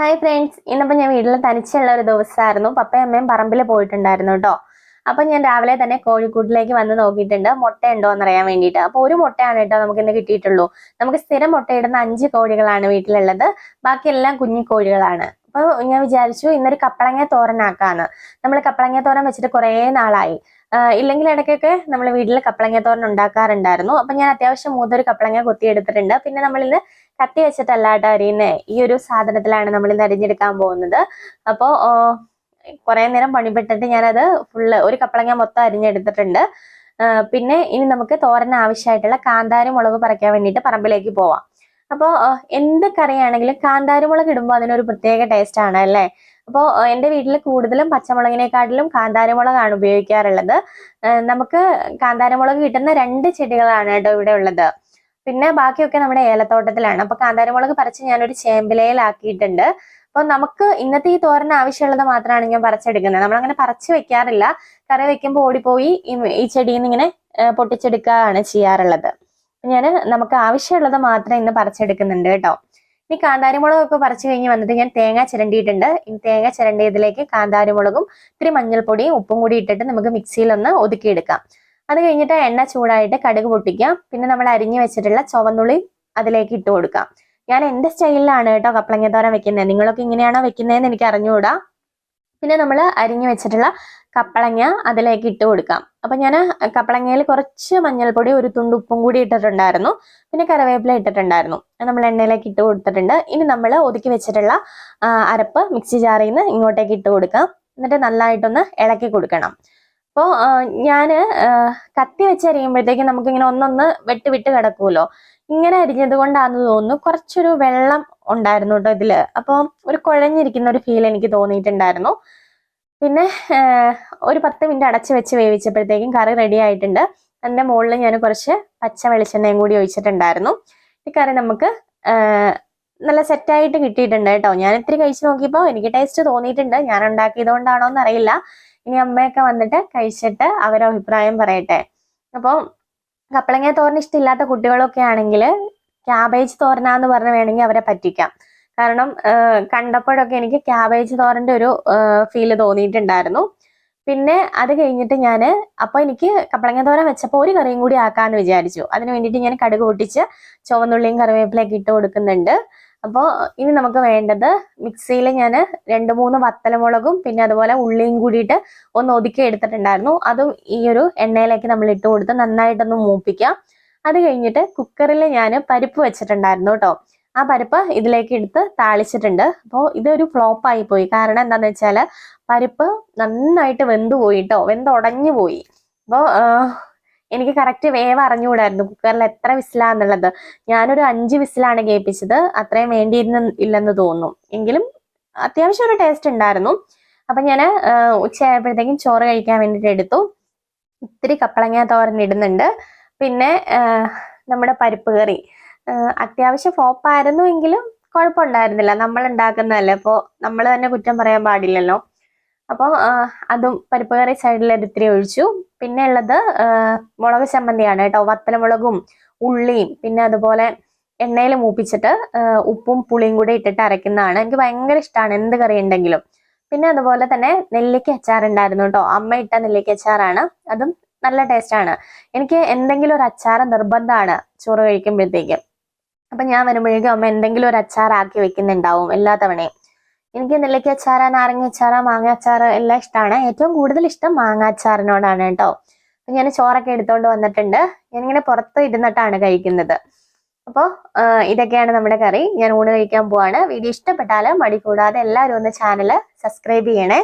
Hi friends ഇന്നിപ്പോൾ ഞാൻ വീട്ടിൽ തനിച്ചുള്ള ഒരു ദിവസമായിരുന്നു. പപ്പയും അമ്മയും പറമ്പിൽ പോയിട്ടുണ്ടായിരുന്നു കേട്ടോ. അപ്പം ഞാൻ രാവിലെ തന്നെ കോഴിക്കൂട്ടിലേക്ക് വന്ന് നോക്കിയിട്ടുണ്ട്. മുട്ട ഉണ്ടോ എന്നറിയാൻ വേണ്ടിയിട്ട്. അപ്പോൾ ഒരു മുട്ടയാണ് കേട്ടോ നമുക്ക് ഇന്ന് കിട്ടിയിട്ടുള്ളൂ. നമുക്ക് സ്ഥിരം മുട്ടയിടുന്ന അഞ്ച് കോഴികളാണ് വീട്ടിലുള്ളത്. ബാക്കിയെല്ലാം കുഞ്ഞു കോഴികളാണ്. അപ്പോൾ ഞാൻ വിചാരിച്ചു ഇന്നൊരു കപ്പളങ്ങ തോരനാക്കാന്ന് നമ്മൾ കപ്പളങ്ങ തോരൻ വെച്ചിട്ട് കുറേ നാളായി. ഇല്ലെങ്കിൽ ഇടയ്ക്കൊക്കെ നമ്മൾ വീട്ടിൽ കപ്പളങ്ങ തോരൻ ഉണ്ടാക്കാറുണ്ടായിരുന്നു. അപ്പം ഞാൻ അത്യാവശ്യം മൂത്തൊരു കപ്പളങ്ങ കൊത്തിയെടുത്തിട്ടുണ്ട്. പിന്നെ നമ്മളിന്ന് കത്തി വെച്ചിട്ടല്ലാട്ട് അരിയുന്ന. ഈ ഒരു സാധനത്തിലാണ് നമ്മൾ ഇന്ന് അരിഞ്ഞെടുക്കാൻ പോകുന്നത്. അപ്പോൾ കുറേ നേരം പണിപ്പെട്ടിട്ട് ഞാനത് ഫുള്ള് ഒരു കപ്പളങ്ങ മൊത്തം അരിഞ്ഞെടുത്തിട്ടുണ്ട്. പിന്നെ ഇനി നമുക്ക് തോരൻ ആവശ്യമായിട്ടുള്ള കാന്താരി മുളക് പറിക്കാൻ വേണ്ടിയിട്ട് പറമ്പിലേക്ക് പോവാം. അപ്പോൾ എന്ത് കറിയാണെങ്കിലും കാന്താരി മുളക് ഇടുമ്പോൾ അതിനൊരു പ്രത്യേക ടേസ്റ്റ് ആണ് അല്ലേ? അപ്പോൾ എന്റെ വീട്ടിൽ കൂടുതലും പച്ചമുളകിനെക്കാട്ടിലും കാന്താരമുളകാണ് ഉപയോഗിക്കാറുള്ളത്. നമുക്ക് കാന്താരമുളക് കിട്ടുന്ന രണ്ട് ചെടികളാണ് കേട്ടോ ഇവിടെ ഉള്ളത്. പിന്നെ ബാക്കിയൊക്കെ നമ്മുടെ ഏലത്തോട്ടത്തിലാണ്. അപ്പൊ കാന്താരമുളക് പറിച്ച് ഞാനൊരു ചേമ്പിലയിലാക്കിയിട്ടുണ്ട്. അപ്പൊ നമുക്ക് ഇന്നത്തെ ഈ തോരൻ ആവശ്യമുള്ളത് മാത്രമാണ് ഞാൻ പറിച്ചെടുക്കുന്നത്. നമ്മളങ്ങനെ പറിച്ചു വെക്കാറില്ല. കറി വെക്കുമ്പോൾ ഓടിപ്പോയി ഈ- ചെടിയിൽ നിന്ന് ഇങ്ങനെ പൊട്ടിച്ചെടുക്കുകയാണ് ചെയ്യാറുള്ളത്. ഞാൻ നമുക്ക് ആവശ്യമുള്ളത് മാത്രം ഇന്ന് പറിച്ചെടുക്കുന്നുണ്ട് കേട്ടോ. ഇനി കാന്താരിമുളകൊക്കെ പറിച്ചു കഴിഞ്ഞ് വന്നിട്ട് ഞാൻ തേങ്ങ ചിരണ്ടിയിട്ടുണ്ട്. ഇനി തേങ്ങ ചിരണ്ടിയതിലേക്ക് കാന്താരിമുളകും ഇത്തിരി മഞ്ഞൾപ്പൊടിയും ഉപ്പും കൂടി ഇട്ടിട്ട് നമുക്ക് മിക്സിയിൽ ഒന്ന് ഒതുക്കിയെടുക്കാം. അത് കഴിഞ്ഞിട്ട് എണ്ണ ചൂടായിട്ട് കടുക് പൊട്ടിക്കാം. പിന്നെ നമ്മൾ അരിഞ്ഞു വെച്ചിട്ടുള്ള ചുവന്നുള്ളി അതിലേക്ക് ഇട്ട് കൊടുക്കാം. ഞാൻ എന്റെ സ്റ്റൈലിലാണ് കേട്ടോ കപ്പളങ്ങ തോരൻ വെക്കുന്നത്. നിങ്ങളൊക്കെ ഇങ്ങനെയാണോ വെക്കുന്നതെന്ന് എനിക്ക് അറിഞ്ഞുകൂടാ. പിന്നെ നമ്മൾ അരിഞ്ഞു വെച്ചിട്ടുള്ള കപ്പളങ്ങ അതിലേക്ക് ഇട്ട് കൊടുക്കാം. അപ്പൊ ഞാൻ കപ്പളങ്ങയിൽ കുറച്ച് മഞ്ഞൾപ്പൊടി ഒരു തുണ്ട് ഉപ്പും കൂടി ഇട്ടിട്ടുണ്ടായിരുന്നു. പിന്നെ കറിവേപ്പില ഇട്ടിട്ടുണ്ടായിരുന്നു. നമ്മൾ എണ്ണയിലേക്ക് ഇട്ട് കൊടുത്തിട്ടുണ്ട്. ഇനി നമ്മൾ ഒതുക്കി വെച്ചിട്ടുള്ള അരപ്പ് മിക്സി ജാറിൽ നിന്ന് ഇങ്ങോട്ടേക്ക് ഇട്ട് കൊടുക്കാം. എന്നിട്ട് നല്ലതായിട്ടൊന്ന് ഇളക്കി കൊടുക്കണം. അപ്പോൾ ഞാൻ കത്തി വെച്ച് നമുക്ക് നമുക്കിങ്ങനെ ഒന്നൊന്ന് വെട്ട് വിട്ട് കിടക്കുമല്ലോ. ഇങ്ങനെ അരിഞ്ഞത് കൊണ്ടാണെന്ന് തോന്നുന്നു. കുറച്ചൊരു വെള്ളം ഉണ്ടായിരുന്നു കേട്ടോ ഇതിൽ. അപ്പോൾ ഒരു കുഴഞ്ഞിരിക്കുന്ന ഒരു ഫീൽ എനിക്ക് തോന്നിയിട്ടുണ്ടായിരുന്നു. പിന്നെ ഒരു പത്ത് മിനിറ്റ് അടച്ചു വെച്ച് വേവിച്ചപ്പോഴത്തേക്കും കറി റെഡി ആയിട്ടുണ്ട്. അതിന്റെ മുകളിൽ ഞാൻ കുറച്ച് പച്ച വെളിച്ചെണ്ണയും കൂടി ഒഴിച്ചിട്ടുണ്ടായിരുന്നു. ഈ കറി നമുക്ക് നല്ല സെറ്റായിട്ട് കിട്ടിയിട്ടുണ്ട് കേട്ടോ. ഞാൻ ഇത്തിരി കഴിച്ച് നോക്കിയപ്പോൾ എനിക്ക് ടേസ്റ്റ് തോന്നിയിട്ടുണ്ട്. ഞാൻ ഉണ്ടാക്കിയത് കൊണ്ടാണോ എന്നറിയില്ല ഇനി അമ്മയൊക്കെ വന്നിട്ട് കഴിച്ചിട്ട് അവരുടെ അഭിപ്രായം പറയട്ടെ. അപ്പോൾ കപ്പളങ്ങ തോരൻ ഇഷ്ടമില്ലാത്ത കുട്ടികളൊക്കെ ആണെങ്കിൽ ക്യാബേജ് തോരനാന്ന് പറഞ്ഞ് വേണമെങ്കിൽ അവരെ പറ്റിക്കാം. കാരണം കണ്ടപ്പോഴൊക്കെ എനിക്ക് ക്യാബേജ് തോരന്റെ ഒരു ഫീൽ തോന്നിയിട്ടുണ്ടായിരുന്നു. പിന്നെ അത് കഴിഞ്ഞിട്ട് ഞാൻ അപ്പോൾ എനിക്ക് കപ്പളങ്ങ തോരൻ വെച്ചപ്പോൾ ഒരു കറിയും കൂടി ആക്കാമെന്ന് വിചാരിച്ചു. അതിന് വേണ്ടിയിട്ട് ഞാൻ കടുക് പൊട്ടിച്ച് ചുവന്നുള്ളിയും കറിവേപ്പിലയൊക്കെ ഇട്ട് കൊടുക്കുന്നുണ്ട്. അപ്പോൾ ഇനി നമുക്ക് വേണ്ടത് മിക്സിയിൽ ഞാൻ രണ്ട് മൂന്ന് വത്തലമുളകും പിന്നെ അതുപോലെ ഉള്ളിയും കൂടിയിട്ട് ഒന്ന് ഒതുക്കി എടുത്തിട്ടുണ്ടായിരുന്നു. അതും ഈ ഒരു എണ്ണയിലേക്ക് നമ്മൾ ഇട്ട് കൊടുത്ത് നന്നായിട്ടൊന്ന് മൂപ്പിക്കാം. അത് കഴിഞ്ഞിട്ട് കുക്കറിൽ ഞാൻ പരിപ്പ് വെച്ചിട്ടുണ്ടായിരുന്നു കേട്ടോ. ആ പരിപ്പ് ഇതിലേക്ക് എടുത്ത് താളിച്ചിട്ടുണ്ട്. അപ്പോൾ ഇതൊരു ഫ്ലോപ്പ് ആയി പോയി. കാരണം എന്താണെന്ന് വെച്ചാൽ പരിപ്പ് നന്നായിട്ട് വെന്ത് പോയി കേട്ടോ. വെന്ത് പോയി. അപ്പോൾ എനിക്ക് കറക്റ്റ് വേവ് അറിഞ്ഞുകൂടായിരുന്നു. കുക്കറിൽ എത്ര വിസിലാന്നുള്ളത് ഞാനൊരു അഞ്ച് വിസിലാണ് കേൾപ്പിച്ചത്. അത്രയും വേണ്ടിയിരുന്ന ഇല്ലെന്ന് തോന്നുന്നു. എങ്കിലും അത്യാവശ്യം ഒരു ടേസ്റ്റ് ഉണ്ടായിരുന്നു. അപ്പം ഞാൻ ഉച്ചയായപ്പോഴത്തേക്കും ചോറ് കഴിക്കാൻ വേണ്ടിയിട്ട് എടുത്തു. ഇത്തിരി കപ്പളങ്ങ തോരൻ ഇടുന്നുണ്ട്. പിന്നെ നമ്മുടെ പരിപ്പ് കറി. അത്യാവശ്യം ഫ്ലോപ്പായിരുന്നു എങ്കിലും കുഴപ്പമുണ്ടായിരുന്നില്ല. നമ്മൾ ഉണ്ടാക്കുന്നതല്ലേ. അപ്പോൾ നമ്മൾ തന്നെ കുറ്റം പറയാൻ പാടില്ലല്ലോ. അപ്പോൾ അതും പരിപ്പ് കറി സൈഡിൽ ഇത്തിരി ഒഴിച്ചു. പിന്നെ ഉള്ളത് മുളക് ചമ്മന്തിയാണ് കേട്ടോ. വത്തലമുളകും ഉള്ളിയും പിന്നെ അതുപോലെ എണ്ണയിൽ മൂപ്പിച്ചിട്ട് ഉപ്പും പുളിയും കൂടി ഇട്ടിട്ട് അരയ്ക്കുന്നതാണ്. എനിക്ക് ഭയങ്കര ഇഷ്ടമാണ് എന്ത് കറി ഉണ്ടെങ്കിലും. പിന്നെ അതുപോലെ തന്നെ നെല്ലിക്ക അച്ചാർ ഉണ്ടായിരുന്നു കേട്ടോ. അമ്മ ഇട്ട നെല്ലിക്ക അച്ചാറാണ്. അതും നല്ല ടേസ്റ്റാണ് എനിക്ക് എന്തെങ്കിലും ഒരു അച്ചാർ നിർബന്ധമാണ് ചോറ് കഴിക്കുമ്പോഴത്തേക്കും. അപ്പൊ ഞാൻ വരുമ്പോഴേക്കും അമ്മ എന്തെങ്കിലും ഒരു അച്ചാറാക്കി വെക്കുന്നുണ്ടാവും എല്ലാ തവണയും. എനിക്ക് നെല്ലിക്ക അച്ചാറ് നാരങ്ങ അച്ചാറ് മാങ്ങ അച്ചാറ് എല്ലാം ഇഷ്ടമാണ് ഏറ്റവും കൂടുതൽ ഇഷ്ടം മാങ്ങ അച്ചാറിനോടാണ് കേട്ടോ. അപ്പൊ ഞാൻ ചോറൊക്കെ എടുത്തോണ്ട് വന്നിട്ടുണ്ട്. ഞാനിങ്ങനെ പുറത്ത് ഇരുന്നിട്ടാണ് കഴിക്കുന്നത്. അപ്പോൾ ഇതൊക്കെയാണ് നമ്മുടെ കറി. ഞാൻ ഊണ് കഴിക്കാൻ പോവാണ്. വീഡിയോ ഇഷ്ടപ്പെട്ടാൽ മടി കൂടാതെ എല്ലാവരും ഒന്ന് ചാനൽ സബ്സ്ക്രൈബ് ചെയ്യണേ.